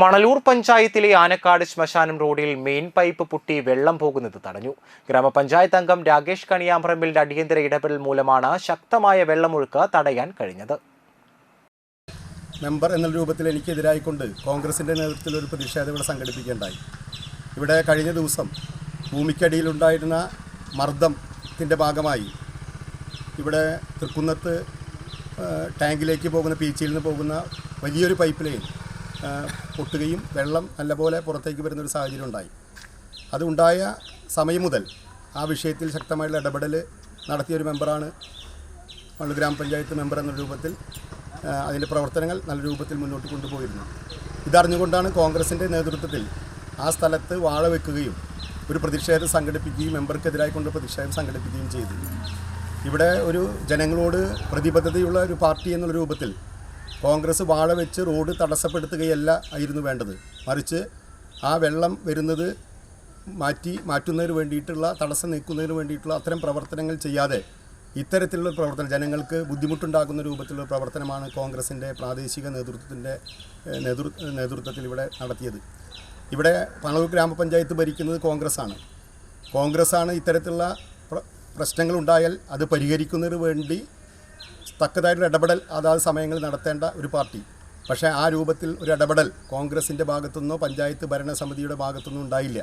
മണലൂർ പഞ്ചായത്തിലെ ആനക്കാട് ശ്മശാനം റോഡിൽ main pipe പൊട്ടി വെള്ളം പോകുന്നത് തടഞ്ഞു. ഗ്രാമപഞ്ചായത്ത് അംഗം രാകേഷ് കണിയാമ്പറമ്പിലിന്റെ അടിയന്തര ഇടപെടൽ മൂലമാണ് ശക്തമായ വെള്ളമൊഴുക്ക് തടയാൻ കഴിഞ്ഞത്. മെമ്പർ എന്ന രൂപത്തിൽ എനിക്കെതിരായിക്കൊണ്ട് കോൺഗ്രസിന്റെ നേതൃത്വത്തിൽ ഒരു പ്രതിഷേധം ഇവിടെ സംഘടിപ്പിക്കേണ്ടായി ഇവിടെ കഴിഞ്ഞ ദിവസം ഭൂമിക്കടിയിലുണ്ടായിരുന്ന മർദ്ദത്തിന്റെ ഭാഗമായി ഇവിടെ തൃക്കുന്നത്ത് ടാങ്കിലേക്ക് പോകുന്ന പീച്ചിയിൽ നിന്ന് പോകുന്ന വലിയൊരു പൈപ്പ് ലൈൻ പൊട്ടുകയും വെള്ളം നല്ലപോലെ പുറത്തേക്ക് വരുന്നൊരു സാഹചര്യം ഉണ്ടായി അതുണ്ടായ സമയം മുതൽ ആ വിഷയത്തിൽ ശക്തമായിട്ടുള്ള ഇടപെടൽ നടത്തിയൊരു മെമ്പറാണ് മള്ളു ഗ്രാമപഞ്ചായത്ത് മെമ്പർ എന്ന രൂപത്തിൽ അതിന്റെ പ്രവർത്തനങ്ങൾ നല്ല രൂപത്തിൽ മുന്നോട്ട് കൊണ്ടുപോയിരുന്നു. ഇതറിഞ്ഞുകൊണ്ടാണ് കോൺഗ്രസിന്റെ നേതൃത്വത്തിൽ ആ സ്ഥലത്ത് വാഴ വെക്കുകയും ഒരു പ്രതിഷേധം സംഘടിപ്പിക്കുകയും മെമ്പർക്കെതിരായി കൊണ്ട് പ്രതിഷേധം സംഘടിപ്പിക്കുകയും ചെയ്തു. ഇവിടെ ഒരു ജനങ്ങളോട് പ്രതിബദ്ധതയുള്ള ഒരു പാർട്ടി എന്നുള്ള രൂപത്തിൽ കോൺഗ്രസ് വാഴ വെച്ച് റോഡ് തടസ്സപ്പെടുത്തുകയല്ല ആയിരുന്നു വേണ്ടത്. മറിച്ച് ആ വെള്ളം വരുന്നത് മാറ്റി മാറ്റുന്നതിന് വേണ്ടിയിട്ടുള്ള തടസ്സം നീക്കുന്നതിന് വേണ്ടിയിട്ടുള്ള അത്തരം പ്രവർത്തനങ്ങൾ ചെയ്യാതെ ഇത്തരത്തിലുള്ള പ്രവർത്തനം ജനങ്ങൾക്ക് ബുദ്ധിമുട്ടുണ്ടാകുന്ന രൂപത്തിലുള്ള പ്രവർത്തനമാണ് കോൺഗ്രസിന്റെ പ്രാദേശിക നേതൃത്വത്തിന്റെ നേതൃ നേതൃത്വത്തിൽ ഇവിടെ നടത്തിയത്. ഇവിടെ പണവൂർ ഗ്രാമപഞ്ചായത്ത് ഭരിക്കുന്നത് കോൺഗ്രസ്സാണ്. കോൺഗ്രസ്സാണ് ഇത്തരത്തിലുള്ള പ്ര പ്രശ്നങ്ങളുണ്ടായാൽ അത് പരിഹരിക്കുന്നതിന് വേണ്ടി തക്കതായിട്ടുള്ള ഇടപെടൽ അതാത് സമയങ്ങളിൽ നടത്തേണ്ട ഒരു പാർട്ടി. പക്ഷേ ആ രൂപത്തിൽ ഒരു ഇടപെടൽ കോൺഗ്രസിന്റെ ഭാഗത്തുനിന്നോ പഞ്ചായത്ത് ഭരണസമിതിയുടെ ഭാഗത്തുനിന്നോ ഉണ്ടായില്ല.